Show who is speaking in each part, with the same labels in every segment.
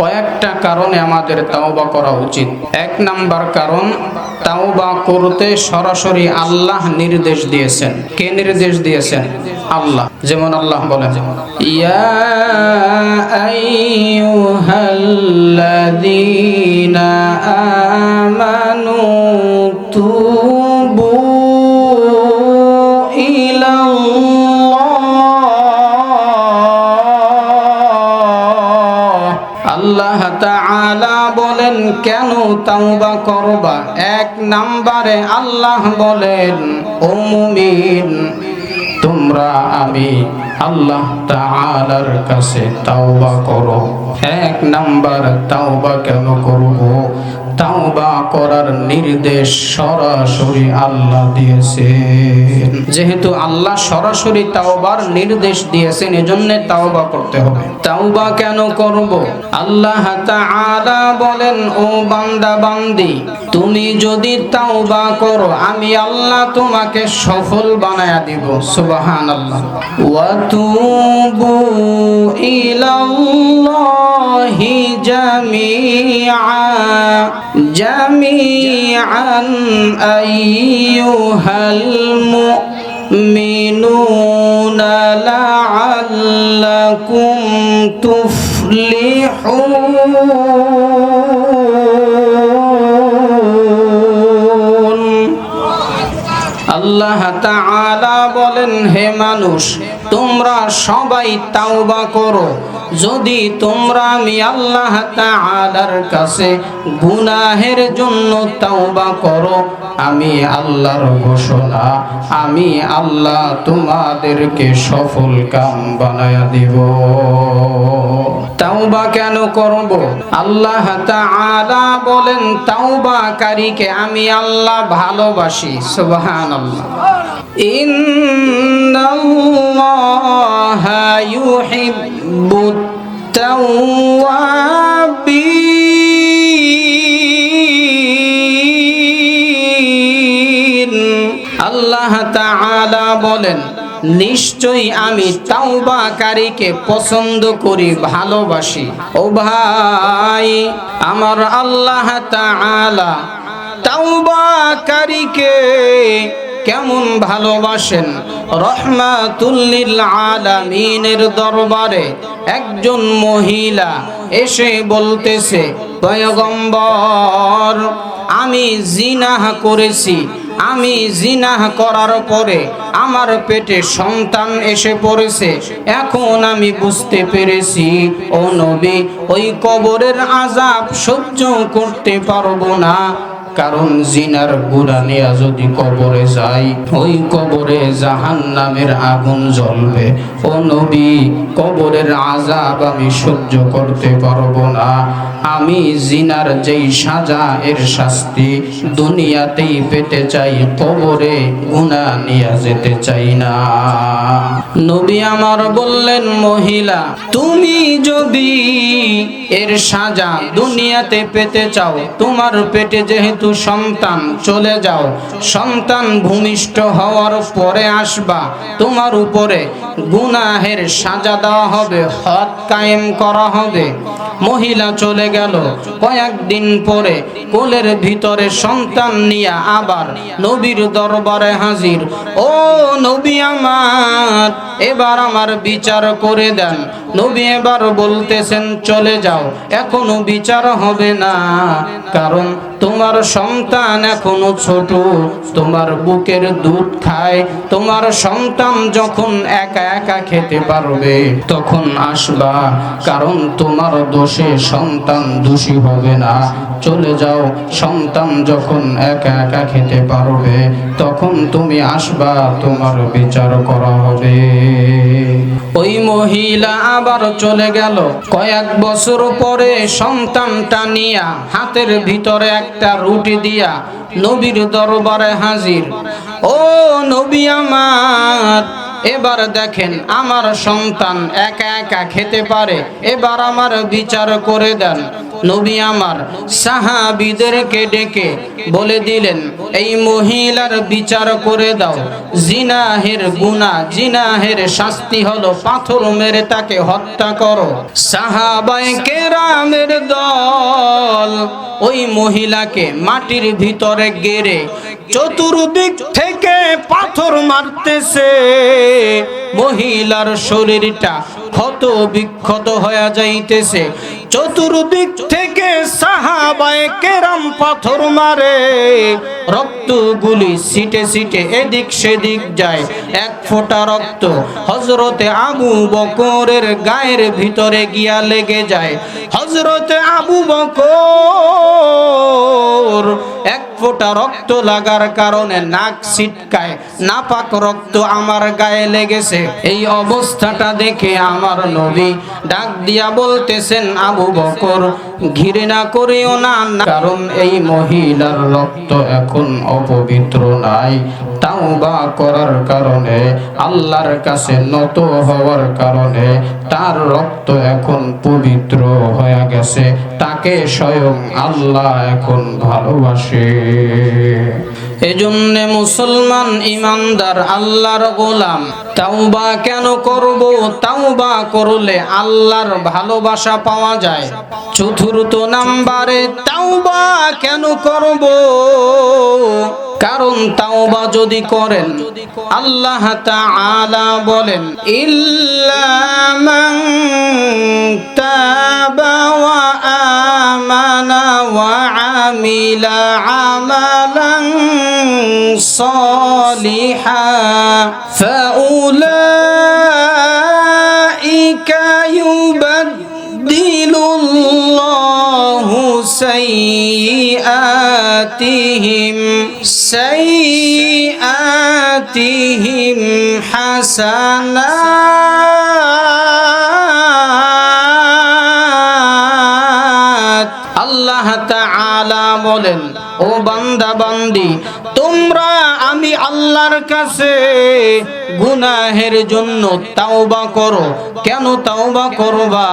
Speaker 1: কয়েকটা কারণে আমাদের তাওবা করা উচিত। এক নাম্বার কারণ, তাওবা করতে সরাসরি আল্লাহ নির্দেশ দিয়েছেন। কে নির্দেশ দিয়েছেন? আল্লাহ। যেমন আল্লাহ বলেন, ইয়া আমানু আল্লাহ তাআলা বলেন, কেন তাওবা করবা? এক নম্বরে আল্লাহ বলেন, ও মুমিন, তোমরা আমি আল্লাহ তাআলার কাছে তাওবা করো। এক নাম্বার তাওবা কেন করব? তাওবা করার নির্দেশ সরাসরি আল্লাহ দিয়েছেন। যেহেতু আল্লাহ সরাসরি তাওবার নির্দেশ দিয়েছেন, এজন্য তাওবা করতে হবে। তাওবা কেন করব? আল্লাহ তাআলা বলেন, ও বান্দা, বান্দি, তুমি যদি তাওবা করো, আমি আল্লাহ তোমাকে সফল বানায়া দিব। সুবহানাল্লাহ। ওয়া তুবু ইলাল্লাহি জামিআ। جميعا أيها المؤمنون لعلكم تفلحون আল্লাহ তাআলা বলেন হে মানুষ তোমরা সবাই তাওবা করো যদি তোমরা আমি আল্লাহ তাআলার কাছে গুনাহের জন্য তাওবা করো, আমি আল্লাহর ঘোষণা, আমি আল্লাহ তোমাদেরকে সফল কাম বানায়া দিব। তাওবা কেন করব? আল্লাহ তাআলা বলেন, তাওবাকারীকে আমি আল্লাহ ভালোবাসি, সুবহানাল্লাহ। ইন্নাল্লাহা ইউহিব্বুত তাওয়াবিন আল্লাহ তাআলা বলেন, নিশ্চয়ই আমি তাওবাকারীকে পছন্দ করি, ভালোবাসি। ও ভাই, আমার আল্লাহ তাআলা তাওবাকারীকে কেমন ভালোবাসেন? রহমাতুল্লিল আলামিনের দরবারে একজন মহিলা এসে বলতেছে, পয়গম্বর, আমি জিনাহ করেছি। আমি জিনাহ করার পরে আমার পেটে সন্তান এসে পড়েছে। এখন আমি বুঝতে পেরেছি, ও নবী, ওই কবরের আজাব সহ্য করতে পারব না। কারণ জিনার গুড়া নেয়া যদি কবরে যাই ওই কবরে জাহান নামের আগুন জ্বলবে। ও নবী, কবরের আজাব আমি সহ্য করতে পারব না। আমি জিনার যেই সাজা, এর শাস্তি দুনিয়াতেই পেতে চাই, কবরে গুণা নিয়ে যেতে চাই না। নবী আমার বললেন, মহিলা, তুমি যদি এর সাজা দুনিয়াতে পেতে চাও, তোমার পেটে যেহেতু সন্তান, চলে যাও। সন্তান ভূমিষ্ঠ হওয়ার পরে আসবা। তোমার উপরে গুনাহের সাজা দেওয়া হবে, হদ কায়েম করা হবে। মহিলা চলে গেল। কয়েকদিন পরে কোলের ভিতরে সন্তান নিয়ে আবার নবীর দরবারে হাজির। ও নবী আমার, এবার আমার বিচার করে দেন। নবী এবার বলতেছেন, চলে যাও, এখনও বিচার হবে না। কারণ তোমার সন্তান এখনও ছোট, তোমার বুকের দুধ খায়। তোমার সন্তান যখন একা একা খেতে পারবে, তখন আসবা। কারণ তোমার দোষে সন্তান দোষী হবে না। চলে যাও, সন্তান যখন একা একা খেতে পারবে, তখন তুমি আসবা, তোমার বিচার করা হবে। ওই মহিলা আবার চলে গেল। কয়েক বছর পরে সন্তানটা নিয়া হাতের ভিতরে একটা রুটি দিয়া নবীর দরবারে হাজির। ও নবী আমার এবার দেখেন আমার সন্তান একা একা খেতে পারে। এবার আমার বিচার করে দেন। নবী আমার সাহাবিদেরকে ডেকে বলে দিলেন, এই মহিলার বিচার করে দাও। জিনাহের গুনাহ, জিনাহের শাস্তি হলো পাথর মেরে তাকে হত্যা করো। সাহাবায়ে কেরামের দল ওই মহিলাকে মাটির ভিতরে গেড়ে চতুর্দিক থেকে পাথর মারতেছে। মহিলার শরীরটা ক্ষত বিক্ষত হয়ে যাইতেছে। চতুর্দিক থেকে সাহাবায়ে কেরাম পাথর মারে। রক্তগুলি সিটে সিটে এদিক সেদিক যায়। এক ফোঁটা রক্ত হজরতে আবু বকরের গায়ের ভিতরে গিয়া লেগে যায়। হজরতে আবু বকর এক ফোঁটা রক্ত লাগার কারণে নাক ছিটকায়। নাপাক রক্ত আমার গায়ে লেগেছে। এই অবস্থাটা দেখে আমার নবী ডাক দিয়া বলতেছেন আবু বকর করিও না না, কারণ এই মহিলার রক্ত এখন অপবিত্র নাই। তাও বা করার কারণে আল্লাহর কাছে নত হওয়ার কারণে তার রক্ত এখন পবিত্র হয়ে গেছে। তাকে স্বয়ং আল্লাহ এখন ভালোবাসে। এজন্য মুসলমান ইমানদার আল্লাহর গোলাম, তাওবা কেন করব? তাওবা করলে আল্লাহর ভালোবাসা পাওয়া যায়। চতুর্থ নাম্বারে তাওবা কেন করব? কারণ তাওবা যদি করেন, আল্লাহ তাআলা বলেন, ইল্লা মান عمل عملا صالحا فأولئك يبدل الله سيئاتهم سيئاتهم حسنات বলেন, ও বান্দা, বান্দি, তোমরা আমি আল্লাহর কাছে গুনাহের জন্য তাওবা করো। কেন তাওবা করবা?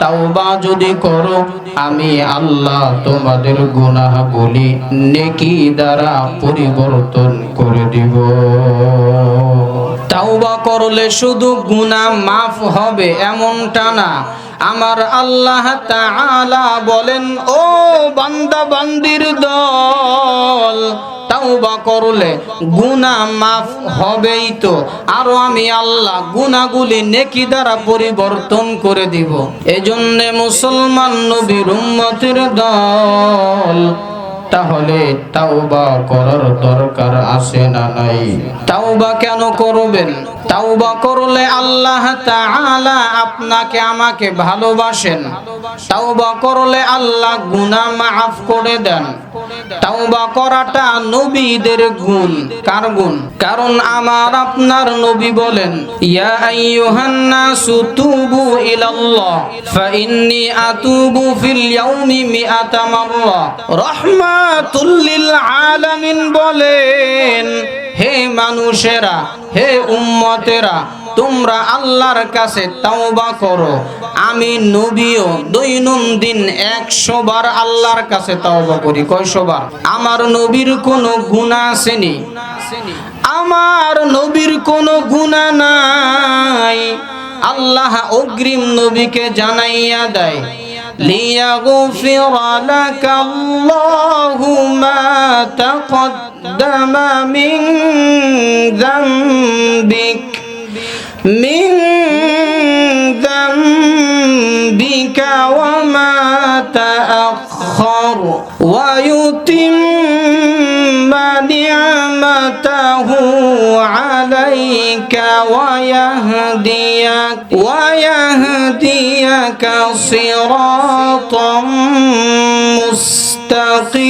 Speaker 1: তাওবা যদি করো, আমি আল্লাহ তোমাদের গুনাহগুলি নেকি দ্বারা পরিবর্তন করে দিব। তাওবা করলে শুধু গুনাহ মাফ হবে এমনটা না আমার আল্লাহ তাআলা বলেন, ও বান্দা, বান্দির দল, তাওবা করলে গুনাহ মাফ হবেই তো। আরও আমি আল্লাহ গুনাহগুলি নেকি দ্বারা পরিবর্তন করে দিব। এজন্য মুসলমান নবীর উম্মতের দল, তাহলে তাওবা করার দরকার আছে না নাই? তাওবা কেন করবেন? তাওবা করলে আল্লাহ তাআলা আপনাকে আমাকে ভালোবাসেন। তাওবা করলে আল্লাহ গুনাহ মাফ করে দেন। তাওবা করাটা নবীদের গুণ। কার গুণ? কারণ আমার আপনার নবী বলেন, ইয়া আইয়ুহান নাসু তুবু ইলাল্লাহ ফাইন্নী আতুবু ফিল ইয়াউমি মিআতা মাররা। রাহমাতুল লিল আলামিন বলেন, হে মানুষেরা হে উম্মতেরা, তোমরা আল্লাহর কাছে তাওবা করো। আমি নবীও দৈনন্দিন একশো বার আল্লাহর কাছে তাওবা করি। কয়শো বার? আমার নবীর কোনো গুণা আসেনি। আমার নবীর কোনো গুণা নাই। আল্লাহ অগ্রিম নবীকে জানাইয়া দেয়। ليغفر لك الله ما تقدم من ذنبك. من ذنبك وما ويهديك ويهديك صراطا مستقيما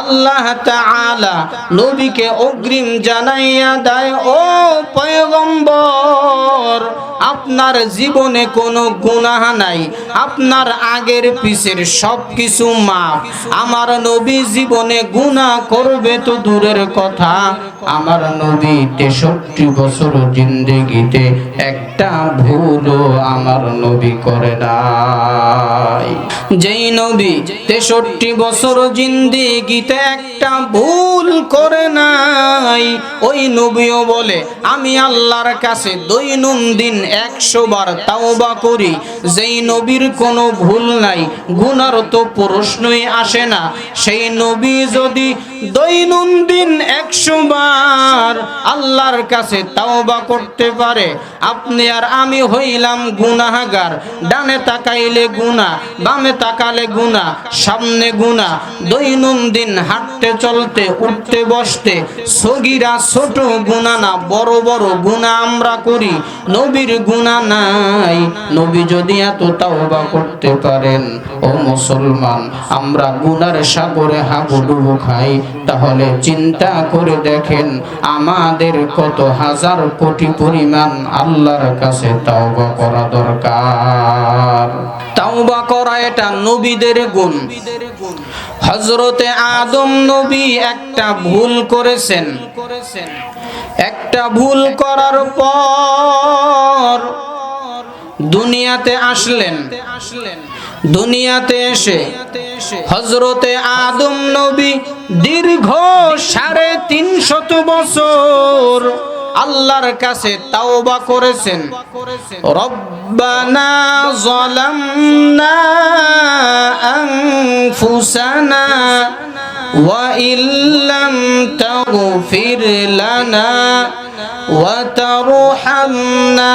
Speaker 1: আল্লাহ তাআলা নবীকে অগ্রিম জানাইয়া দেয় ও পয়গম্বর আপনি আপনার জীবনে কোনো গুনাহ নাই আপনার আগের পিছের সব কিছু মাফ। আমার নবী জীবনে গুনাহ করবে তো দূরের কথা। আমার নবী তেষট্টি বছর জিন্দেগিতে একটা ভুলও আমার নবী করে নাই। যেই নবী তেষট্টি বছর জিন্দেগিতে একটা ভুল করে নাই, ওই নবীও বলে, আমি আল্লাহর কাছে দৈনন্দিন একশো বার তাওবা করি। যেই নবীর কোনো ভুল নাই। গুনার তো প্রশ্নই আসে না। সেই নবী যদি দৈনন্দিন একশো বার আল্লাহর কাছে তাওবা করতে পারে, আপনি আর আমি হইলাম গুনাহাগার। ডানে তাকাইলে গুনা বামে তাকালে গুনা সামনে গুনা দৈনন্দিন হাঁটতে চলতে, উঠতে বসতে, সগিরা ছোট গুণা না, বড় বড় গুণা আমরা করি। নবীর গুণা নাই। নবী যদি এত তাওবা করতে পারেন। ও মুসলমান, আমরা গুনার সাগরে হাবুডুবু খাই। তাহলে চিন্তা করে দেখেন, আমাদের কত হাজার কোটি পরিমাণ আল্লাহর কাছে তাওবা করা দরকার। তাওবা করা এটা নবীদের গুণ। হজরতে আদম নবী একটা ভুল করেছেন। একটা ভুল করার পর দুনিয়াতে আসলেন। দুনিয়াতে এসে হজরতে আদম নবী দীর্ঘ সাড়ে তিন বছর আল্লাহর কাছে তাওবা করেছেন। রব্বানা জলামনা আনফুসানা ওয়া ইল্লাম তাগফির লানা وترحمنا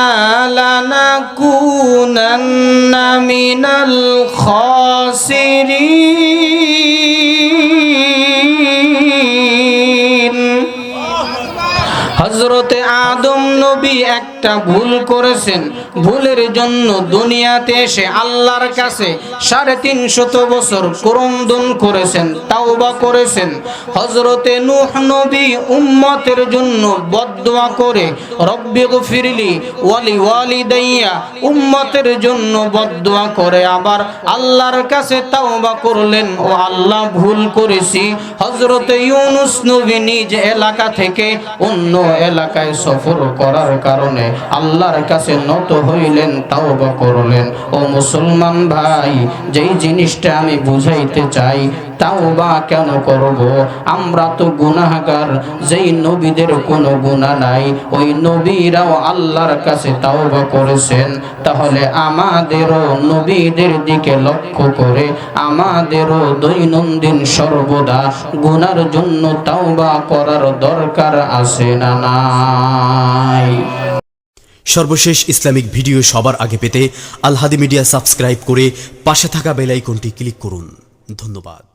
Speaker 1: لنكونن من الخاسرين হজরতে আদম নবী একটা ভুল করেছেন। ভুলের জন্য দুনিয়াতে এসে আল্লাহর কাছে সাড়ে তিনশত বছর ক্রন্দন করেছেন, তাওবা করেছেন। হজরতে নূহ নবী উম্মতের জন্য বদদোয়া করে, রব্বি গফিরলি ওয়ালি ওয়ালি দাইয়া উম্মতের জন্য বদদোয়া করে, আবার আল্লাহর কাছে তাওবা করলেন, ও আল্লাহ, ভুল করেছি। হজরতে ইউনুস নবী নিজ এলাকা থেকে অন্য এলাকায় সফর করার কারণে আল্লাহর কাছে নত হইলেন তাও করলেন। ও মুসলমান ভাই, যেই জিনিসটা আমি বুঝাইতে চাই তাওবা কেন করব? আমরা তো গুনাহগার, যেই নবীদের কোনো গুনাহ নাই। ওই নবীরাও আল্লাহর কাছে তাওবা করেছেন। তাহলে আমাদেরও নবীদের দিকে লক্ষ্য করে আমাদেরও দৈনন্দিন সর্বদা গুনার জন্য তাওবা করার দরকার আছে না নাই?
Speaker 2: সর্বশেষ ইসলামিক ভিডিও সবার আগে পেতে আলহাদি মিডিয়া সাবস্ক্রাইব করে পাশে থাকা বেল আইকনটি ক্লিক করুন। ধন্যবাদ।